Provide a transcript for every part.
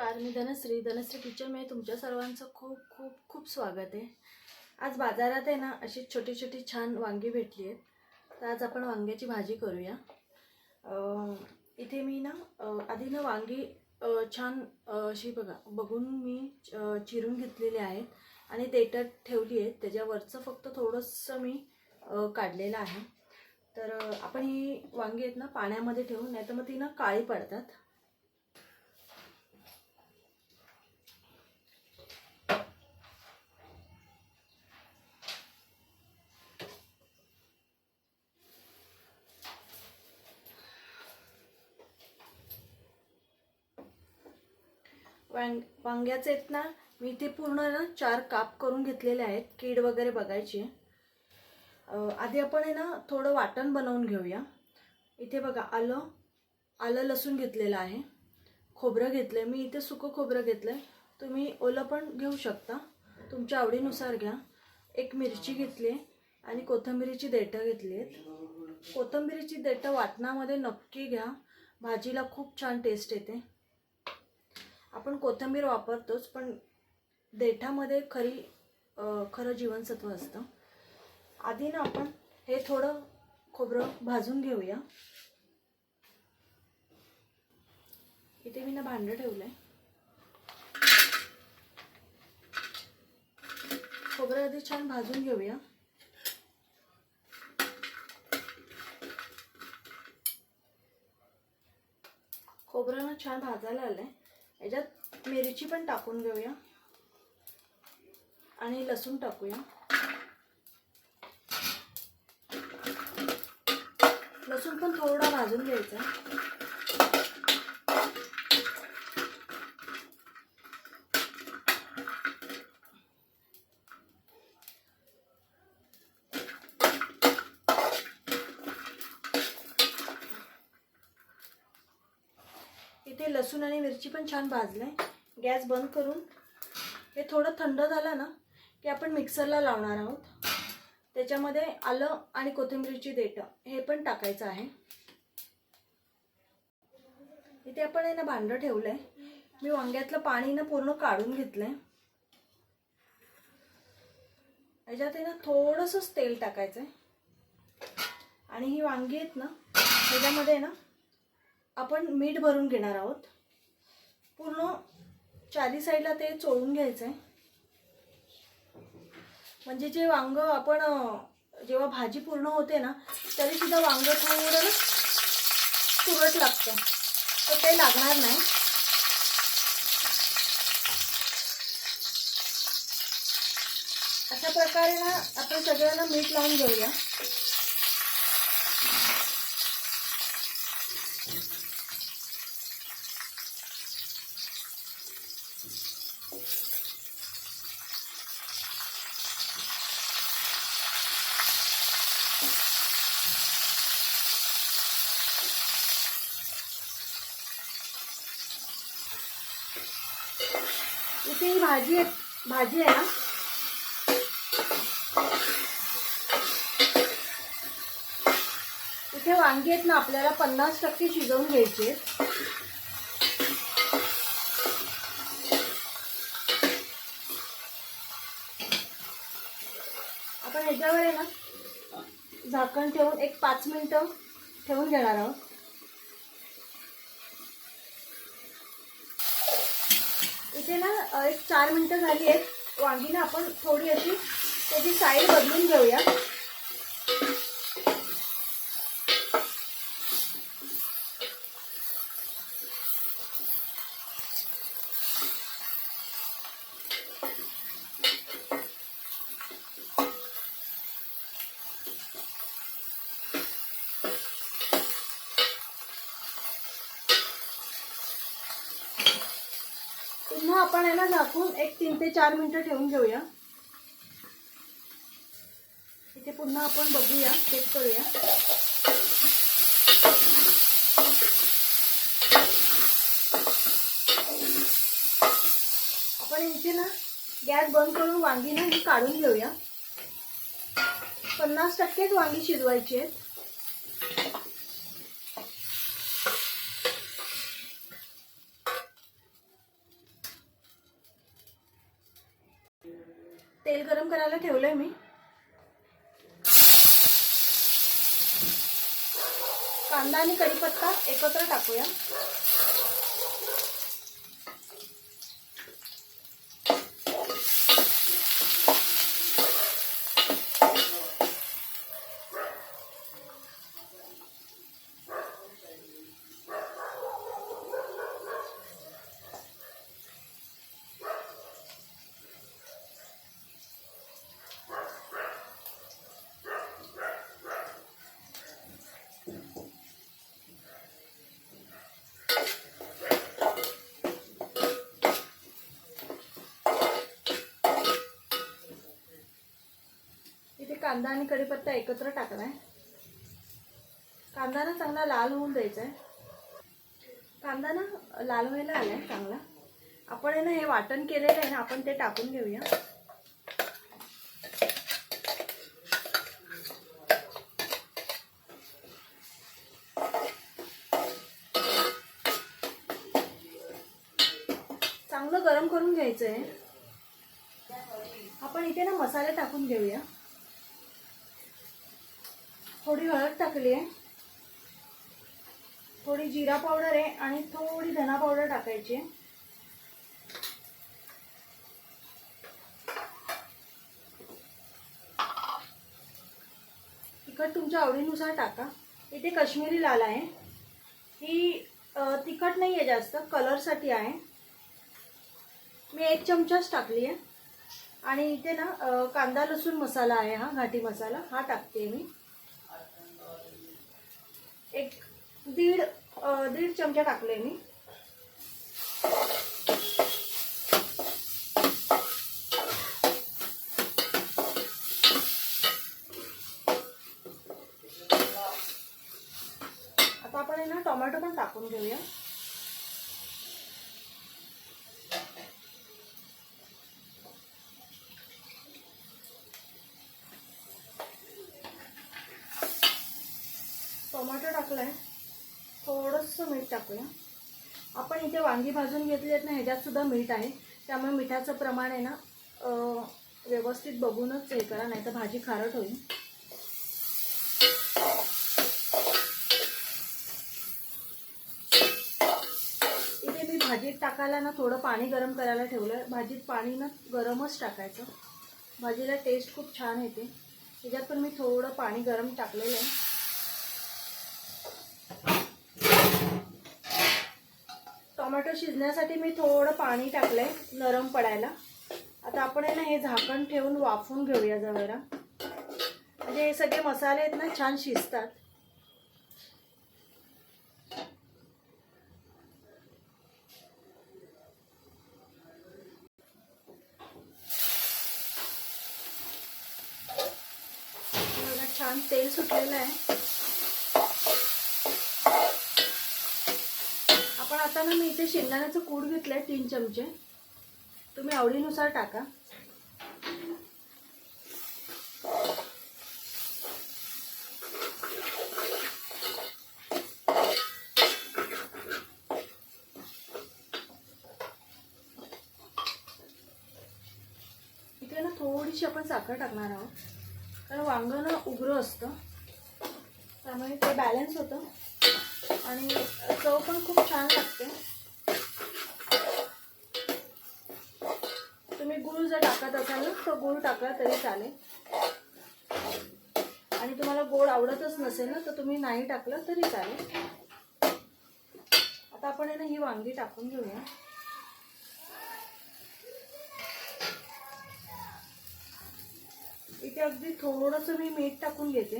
नमस्कार मी धनश्री. धनश्री किचनमध्ये तुमच्या सर्वांचं खूप खूप खूप स्वागत आहे. आज बाजारात आहे ना अशी छोटी छोटी छान वांगी भेटली आहेत. तर आज आपण वांग्याची भाजी करूया. इथे मी ना आधी ना वांगी छान अशी बघा बघून मी चिरून घेतलेली आहेत आणि देठात ठेवली आहेत. त्याच्यावरचं फक्त थोडंसं मी काढलेलं आहे. तर आपण ही वांगी आहेत ना पाण्यामध्ये ठेवून नाही तर मग ती ना काळी पडतात. वांग वांग्याचे आहेत ना मी इथे पूर्ण ना चार काप करून घेतलेले आहेत कीड वगैरे बघायची. आधी आपण आहे ना थोडं वाटण बनवून घेऊया. इथे बघा आलं आलं लसूण घेतलेलं आहे. खोबरं घेतलं मी इथे सुकं खोबरं घेतलं आहे तुम्ही ओलं पण घेऊ शकता. तुमच्या आवडीनुसार घ्या. एक मिरची घेतली आहे आणि कोथंबिरीची देठं घेतली आहेत. कोथंबिरीची देठं वाटणामध्ये नक्की घ्या. भाजीला खूप छान टेस्ट येते. आपण कोथिंबीर वापरतोच पण देठामध्ये खरी खरं जीवनसत्व असतं. आधी ना आपण हे थोडं खोबरं भाजून घेऊया. इथे मी ना भांडं ठेवलं आहे खोबरं आधी छान भाजून घेऊया. खोबरं ना छान भाजायला आलंय. याच्यात मिरची पण टाकून घेऊया. आणि लसूण टाकूया. लसूण पण थोडा भाजून घ्यायचा इथे लसूण आणि मिरची पण छान भाजलंय. गॅस बंद करून हे थोडं थंड झालं ना की आपण मिक्सरला लावणार आहोत. त्याच्यामध्ये आलं आणि कोथिंबीरची देठं हे पण टाकायचं आहे. इथे आपण आहे ना भांडं ठेवलंय. मी वांग्यातलं पाणी ना पूर्ण काढून घेतलंय. याच्यात आहे ना थोडंसंच तेल टाकायचं आहे आणि ही वांगी आहेत ना त्याच्यामध्ये आहे ना आपण मीठ भरून घेणार आहोत. पूर्ण चारी साईडला ते चोळून घ्यायचं आहे म्हणजे जे वांग आपण जेव्हा भाजी पूर्ण होते ना तरी सुद्धा वांग थोडं तुरट लागतं. तर ते लागणार नाही. अशा प्रकारे ना आपण सगळ्यांना मीठ लावून घेऊया. ती ही भाजी आहे भाजी आहे ना. इथे वांगी आहेत ना आपल्याला पन्नास टक्के शिजवून घ्यायचे आहेत. आपण ह्याच्यावर आहे ना झाकण ठेवून एक पाच मिनटं ठेवून घेणार आहोत. इथे ना एक चार मिनटं झाली आहेत. वांगी ना आपण थोडी अशी त्याची साईड बदलून घेऊया. पुन्हा आपण याला झाकून एक तीन ते चार मिनिटं ठेवून घेऊया. इथे पुन्हा आपण बघूया चेक करूया. आपण इथे ना गॅस बंद करून वांगी ना ही काढून घेऊया. पन्नास टक्केच वांगी शिजवायची आहेत. तेल गरम करायला ठेवलंय मी. कांदा आणि कढीपत्ता एकत्र टाकूया इथे कांदा आणि कढीपत्ता एकत्र टाकलाय कांदा ना चांगला लाल होऊन द्यायचा आहे कांदा ना लाल व्हायला आला आहे चांगला. आपण आहे ना हे वाटण केलेलं आहे ना आपण ते टाकून घेऊया. चांगलं गरम करून घ्यायचं आहे आपण इथे ना मसाले टाकून घेऊया. थोडी हळद टाकली आहे. थोडी जिरा पावडर आहे आणि थोडी धना पावडर टाकायची आहे. तिखट तुमच्या आवडीनुसार टाका. इथे काश्मीरी लाल आहे. ही तिखट नाही आहे जास्त कलरसाठी आहे. मी एक चमचाच टाकली आहे. आणि इथे ना कांदा लसूण मसाला आहे हा घाटी मसाला हा टाकते मी. एक दीड दीड चमचा टाकले मी. आता आपण आहे ना टोमॅटो पण टाकून घेऊया. टाकलं आहे थोडंसं मीठ टाकूया. आपण इथे वांगी भाजून घेतली आहेत ना ह्याच्यातसुद्धा मीठ आहे. त्यामुळे मिठाचं प्रमाण आहे ना व्यवस्थित बघूनच हे करा नाही तर भाजी खारट होईल. इथे मी भाजीत टाकायला ना थोडं पाणी गरम करायला ठेवलं आहे भाजीत पाणी ना गरमच टाकायचं. भाजीला टेस्ट खूप छान येते. त्याच्यात पण मी थोडं पाणी गरम टाकलेलं आहे. टोमॅटो शिजण्यासाठी मी थोडं पाणी टाकलंय नरम पडायला. आता आपण आहे ना हे झाकण ठेवून वाफून घेऊया जवळा म्हणजे हे सगळे मसाले आहेत ना छान शिजतात. छान तेल सुटलेलं आहे. आता ना मी इथे शेंगदाण्याचं घेतलं आहे तीन चमचे. तुम्ही आवडीनुसार टाका. इथे ना थोडीशी आपण साखर टाकणार आहोत. कारण वांगं ना उग्र असतं. त्यामुळे ते बॅलन्स होतं. आणि चव पण खूप छान लागते. तुम्ही गुळ जर टाकत असाल ना तर गुळ टाकला तरी चालेल. आणि तुम्हाला गोड आवडतच नसेल ना तर तुम्ही नाही टाकलं तरी चालेल. आता आपण आहे ना ही वांगी टाकून घेऊया. इथे अगदी थोडंसं मी मीठ टाकून घेते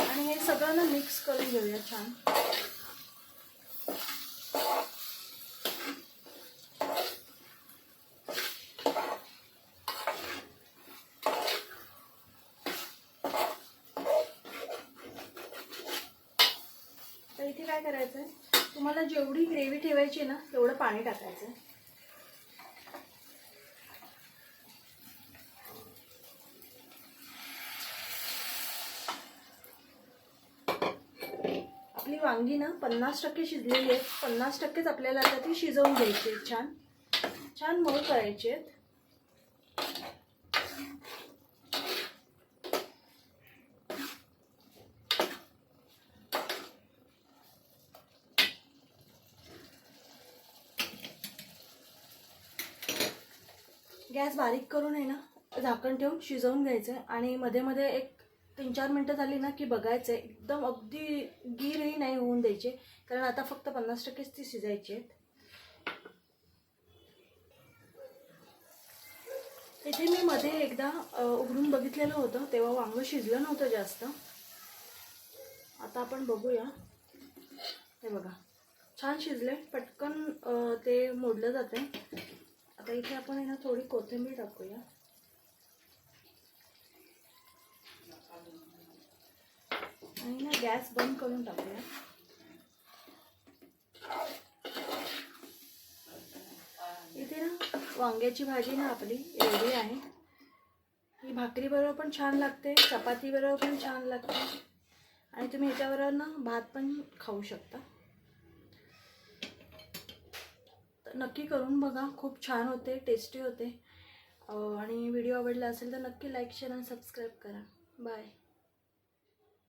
आणि हे सगळं ना मिक्स करून घेऊया छान. तर इथे काय करायचं आहे तुम्हाला जेवढी ग्रेव्ही ठेवायची आहे ना तेवढं पाणी टाकायचं वांगी ना पन्नास टक्के शिजलेली आहेत. पन्नास टक्केच आपल्याला आता ती शिजवून घ्यायची आहेत. छान. छान मऊ करायची आहेत. गॅस बारीक करून आहे ना झाकण ठेवून शिजवून घ्यायचं आणि मध्ये मध्ये एक तीन चार मिनटं झाली ना की बघायचं आहे एकदम अगदी गिरही नाही होऊन द्यायचे. कारण आता फक्त पन्नास टक्केच ती शिजायची आहेत. इथे मी मध्ये एकदा उघडून बघितलेलं होतं. तेव्हा वांगं शिजलं नव्हतं जास्त. आता आपण बघूया. हे बघा. छान शिजले. पटकन ते मोडलं जाते आता इथे आपण ना थोडी कोथिंबीर टाकूया. आणि ना गॅस बंद करून टाकूया. इथे ना वांग्याची भाजी ना आपली रेडी आहे. ही भाकरीबरोबर पण छान लागते चपातीबरोबर पण छान लागते. आणि तुम्ही ह्याच्याबरोबर ना भात पण खाऊ शकता. तर नक्की करून बघा खूप छान होते टेस्टी होते. आणि व्हिडिओ आवडला असेल तर नक्की लाईक शेअर आणि सबस्क्राईब करा. बाय